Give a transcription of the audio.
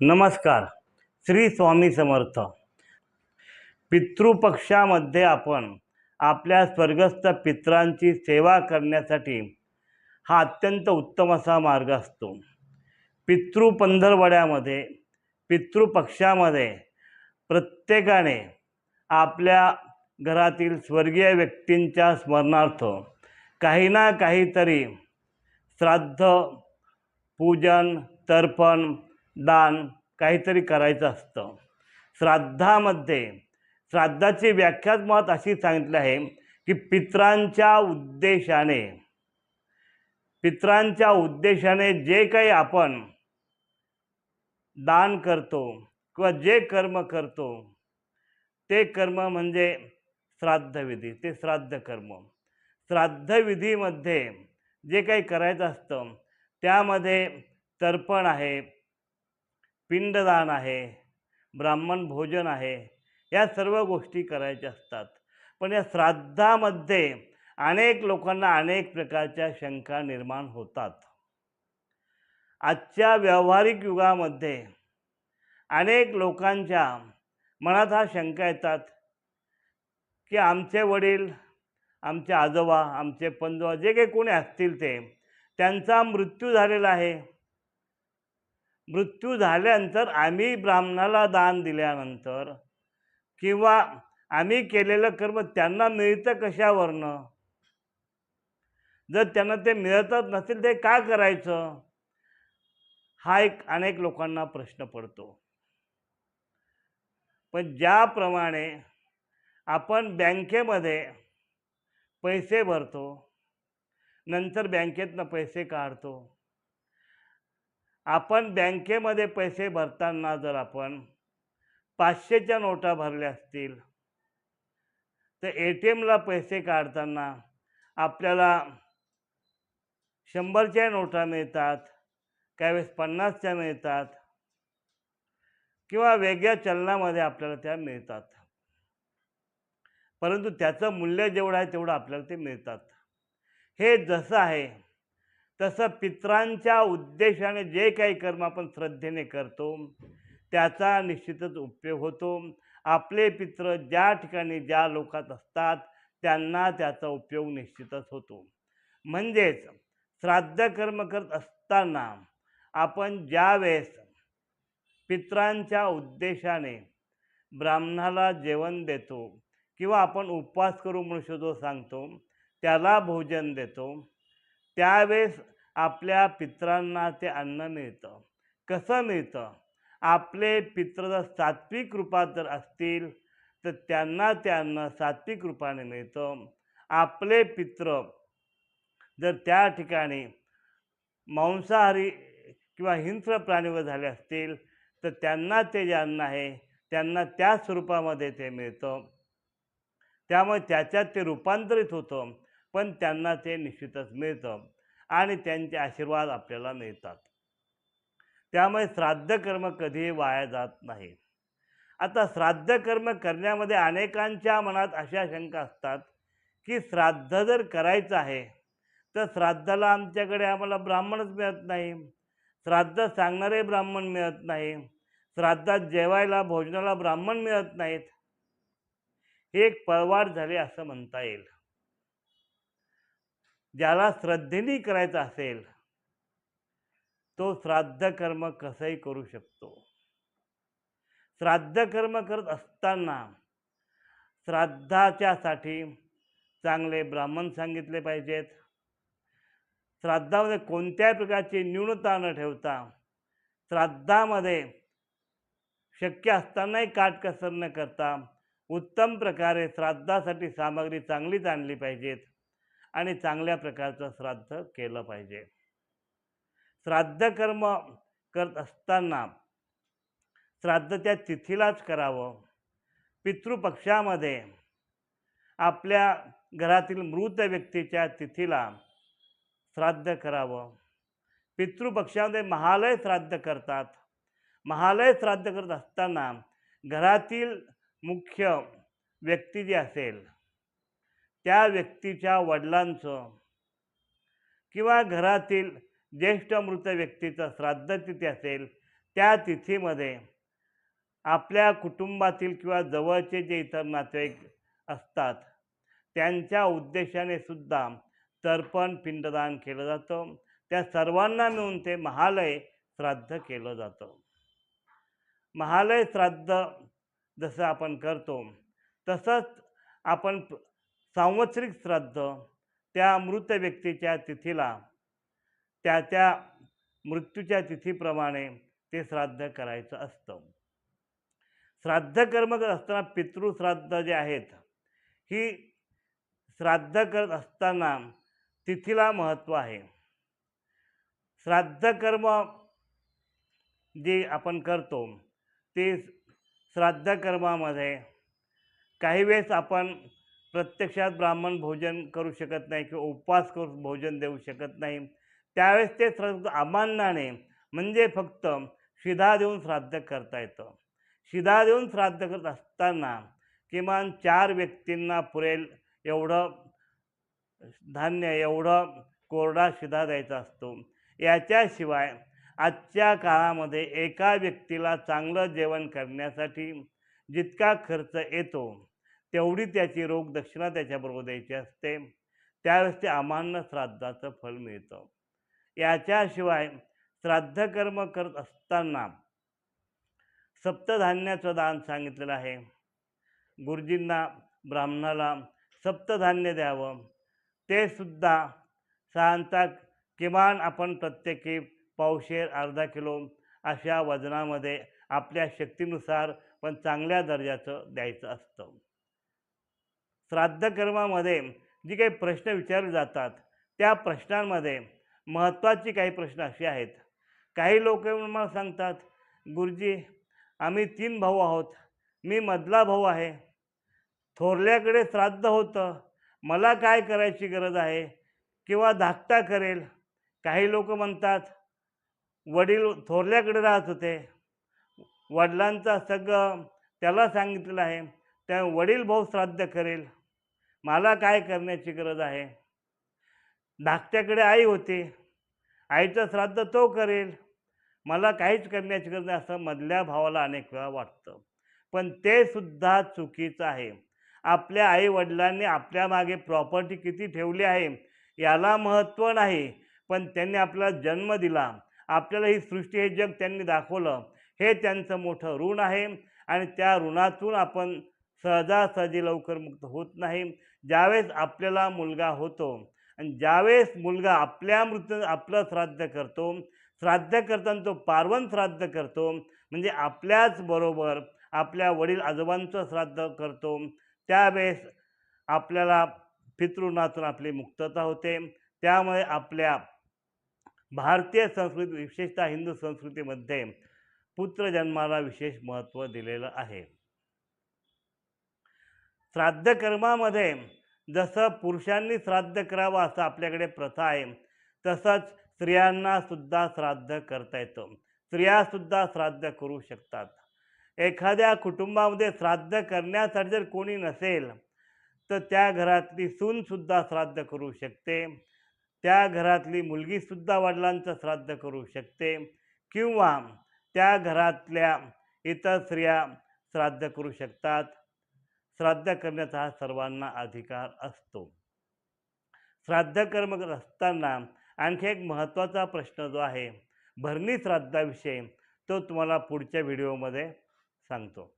नमस्कार. श्री स्वामी समर्थ. पितृपक्षामध्ये आपण आपल्या स्वर्गस्थ पित्रांची सेवा करण्यासाठी हा अत्यंत उत्तम असा मार्ग असतो. पितृ पंधरवड्यामध्ये पितृपक्षामध्ये प्रत्येकाने आपल्या घरातील स्वर्गीय व्यक्तींच्या स्मरणार्थ काही ना काहीतरी श्राद्ध पूजन तर्पण दान काहीतरी करायचं असतं. श्राद्धामध्ये श्राद्धाची व्याख्याच मत अशी सांगितली आहे की पित्रांच्या उद्देशाने पित्रांच्या उद्देशाने जे काही आपण दान करतो किंवा जे कर्म करतो ते कर्म म्हणजे श्राद्धविधी ते श्राद्ध कर्म. श्राद्धविधीमध्ये जे काही करायचं असतं त्यामध्ये तर्पण आहे पिंडदान आहे ब्राह्मण भोजन आहे या सर्व गोष्टी करायच्या असतात. पण या श्राद्धामध्ये अनेक लोकांना अनेक प्रकारच्या शंका निर्माण होतात. आजच्या व्यावहारिक युगामध्ये अनेक लोकांच्या मनात हा शंका येतात की आमचे वडील आमचे आजोबा आमचे पंजोबा जे काही कोणी असतील ते त्यांचा मृत्यू झालेला आहे. मृत्यू झाल्यानंतर आम्ही ब्राह्मणाला दान दिल्यानंतर किंवा आम्ही केलेलं कर्म त्यांना मिळतं कशावरनं? जर त्यांना ते मिळतच नसेल ते का करायचं? हा एक अनेक लोकांना प्रश्न पडतो. पण ज्याप्रमाणे आपण बँकेमध्ये पैसे भरतो नंतर बँकेतनं पैसे काढतो आपण बँकेमध्ये पैसे भरताना जर आपण पाचशेच्या नोटा भरल्या असतील तर ए टी एमला पैसे काढताना आपल्याला शंभरच्या नोटा मिळतात काही वेळेस पन्नासच्या मिळतात किंवा वेगळ्या चलनामध्ये आपल्याला त्या मिळतात. परंतु त्याचं मूल्य जेवढं आहे तेवढं आपल्याला ते मिळतात. हे जसं आहे तसं पित्रांच्या उद्देशाने जे काही कर्म आपण श्रद्धेने करतो त्याचा निश्चितच उपयोग होतो. आपले पित्र ज्या ठिकाणी ज्या लोकात असतात त्यांना त्याचा उपयोग निश्चितच होतो. म्हणजेच श्राद्ध कर्म करत असताना आपण ज्या वेळेस पित्रांच्या उद्देशाने ब्राह्मणाला जेवण देतो किंवा आपण उपवास करू म्हणून शोधो सांगतो त्याला भोजन देतो त्यावेळेस आपल्या पित्रांना ते अन्न मिळतं कसं मिळतं आपले पित्र जर सात्विक रूपात जर असतील तर त्यांना ते अन्न सात्विक रूपाने मिळतं आपले पित्र जर त्या ठिकाणी मांसाहारी किंवा हिंस्र प्राणीवर झाले असतील तर त्यांना ते जे अन्न आहे त्यांना त्या स्वरूपामध्ये ते मिळतं. त्यामुळे त्याच्यात ते रूपांतरित होतं. पण त्यांना ते निश्चितच मिळतं आणि त्यांचे आशीर्वाद आपल्याला मिळतात. त्यामुळे श्राद्ध कर्म कधीही वाया जात नाही. आता श्राद्ध कर्म करण्यामध्ये अनेकांच्या मनात अशा शंका असतात की श्राद्ध जर करायचं आहे तर श्राद्धाला आमच्याकडे आम्हाला ब्राह्मणच मिळत नाही. श्राद्ध सांगणारे ब्राह्मण मिळत नाही. श्राद्धात जेवायला भोजनाला ब्राह्मण मिळत नाहीत. ही एक पळवाट झाली असं म्हणता येईल. ज्याला श्रद्धेने करायचं असेल तो श्राद्ध कर्म कसंही करू शकतो. श्राद्ध कर्म करत असताना श्राद्धाच्यासाठी चांगले ब्राह्मण सांगितले पाहिजेत. श्राद्धामध्ये कोणत्याही प्रकारची न्यूनता न ठेवता श्राद्धामध्ये शक्य असतानाही काटकसर न करता उत्तम प्रकारे श्राद्धासाठी सामग्री चांगलीच आणली पाहिजेत. आणि चांगल्या प्रकारचं श्राद्ध केलं पाहिजे. श्राद्ध कर्म करत असताना श्राद्ध त्या तिथीलाच करावं. पितृपक्षामध्ये आपल्या घरातील मृत व्यक्तीच्या तिथीला श्राद्ध करावं. पितृपक्षामध्ये महालय श्राद्ध करतात. महालय श्राद्ध करत असताना घरातील मुख्य व्यक्ती जी असेल त्या व्यक्तीच्या वडिलांचं किंवा घरातील ज्येष्ठ मृत व्यक्तीचं श्राद्ध तिथी असेल त्या तिथीमध्ये आपल्या कुटुंबातील किंवा जवळचे जे इतर नातेवाईक असतात त्यांच्या उद्देशाने सुद्धा तर्पण पिंडदान केलं जातं. त्या सर्वांना मिळून ते महालय श्राद्ध केलं जातं. महालय श्राद्ध जसं आपण करतो तसंच आपण सांवत्सरिक श्राद्ध त्या मृत व्यक्तीच्या तिथीला त्या त्या मृत्यूच्या तिथीप्रमाणे ते श्राद्ध करायचं असतं. श्राद्ध कर्म करत असताना पितृश्राद्ध जे आहेत ही श्राद्ध करत असताना तिथीला महत्त्व आहे. श्राद्ध कर्म जे आपण करतो ते श्राद्ध कर्मामध्ये काही वेळेस आपण प्रत्यक्षात ब्राह्मण भोजन करू शकत नाही किंवा उपवास करून भोजन देऊ शकत नाही. त्यावेळेस ते श्राद्ध अमान्याने म्हणजे फक्त शिधा देऊन श्राद्ध करता येतं. शिधा देऊन श्राद्ध करत असताना किमान चार व्यक्तींना पुरेल एवढं धान्य एवढं कोरडा शिधा द्यायचा असतो. याच्याशिवाय आजच्या काळामध्ये एका व्यक्तीला चांगलं जेवण करण्यासाठी जितका खर्च येतो तेवढी त्याची रोग दक्षिणा त्याच्याबरोबर द्यायची असते. त्यावेळेस ते अमान्य श्राद्धाचं फल मिळतं. याच्याशिवाय श्राद्धकर्म करत असताना सप्तधान्याचं दान सांगितलेलं आहे. गुरुजींना ब्राह्मणाला सप्तधान्य द्यावं. ते सुद्धा साधारणतः किमान आपण प्रत्येकी पावशेर अर्धा किलो अशा वजनामध्ये आपल्या शक्तीनुसार पण चांगल्या दर्जाचं द्यायचं असतं. श्राद्धकर्मामध्ये जी काही प्रश्न विचारले जातात त्या प्रश्नांमध्ये महत्त्वाची काही प्रश्न असे आहेत. काही लोक मला सांगतात गुरुजी आम्ही तीन भाऊ आहोत. मी मधला भाऊ आहे. थोरल्याकडे श्राद्ध होतं. मला काय करायची गरज आहे? किंवा धाकटा करेल. काही लोक म्हणतात वडील थोरल्याकडे राहत होते. वडिलांचा सगळं त्याला सांगितलेलं आहे. त्या वडील भाऊ श्राद्ध करेल. मला काय करण्याची गरज आहे? धाकट्याकडे आई होती. आईचं श्राद्ध तो करेल. मला काहीच करण्याची गरज नाही असं मधल्या भावाला अनेक वेळा वाटतं. पण ते सुद्धा चुकीचं आहे. आपल्या आई वडिलांनी आपल्या मागे प्रॉपर्टी किती ठेवली आहे याला महत्त्व नाही. पण त्यांनी आपल्याला जन्म दिला. आपल्याला ही सृष्टी हे जग त्यांनी दाखवलं. हे त्यांचं मोठं ऋण आहे आणि त्या ऋणातून आपण सहजासहजी लवकर मुक्त होत नाही. ज्यावेळेस आपल्याला मुलगा होतो आणि ज्यावेळेस मुलगा आपल्या मृत्यू आपलं श्राद्ध करतो श्राद्ध करताना तो पार्वन श्राद्ध करतो म्हणजे आपल्याच बरोबर आपल्या वडील आजोबांचं श्राद्ध करतो त्यावेळेस आपल्याला पितृणातून आपली मुक्तता होते. त्यामुळे आपल्या भारतीय संस्कृती विशेषतः हिंदू संस्कृतीमध्ये पुत्रजन्माला विशेष महत्त्व दिलेलं आहे. श्राद्धकर्मामध्ये जसं पुरुषांनी श्राद्ध करावं असं आपल्याकडे प्रथा आहे तसंच स्त्रियांनासुद्धा श्राद्ध करता येतं. स्त्रियासुद्धा श्राद्ध करू शकतात. एखाद्या कुटुंबामध्ये श्राद्ध करण्यासाठी जर कोणी नसेल तर त्या घरातली सूनसुद्धा श्राद्ध करू शकते. त्या घरातली मुलगीसुद्धा वडिलांचं श्राद्ध करू शकते. किंवा त्या घरातल्या इतर स्त्रिया श्राद्ध करू शकतात. श्राद्ध करण्याचा हा सर्वांना अधिकार असतो. श्राद्ध कर्म करत असताना आणखी एक महत्त्वाचा प्रश्न जो आहे भरणी श्राद्धाविषयी तो तुम्हाला पुढच्या व्हिडिओमध्ये सांगतो.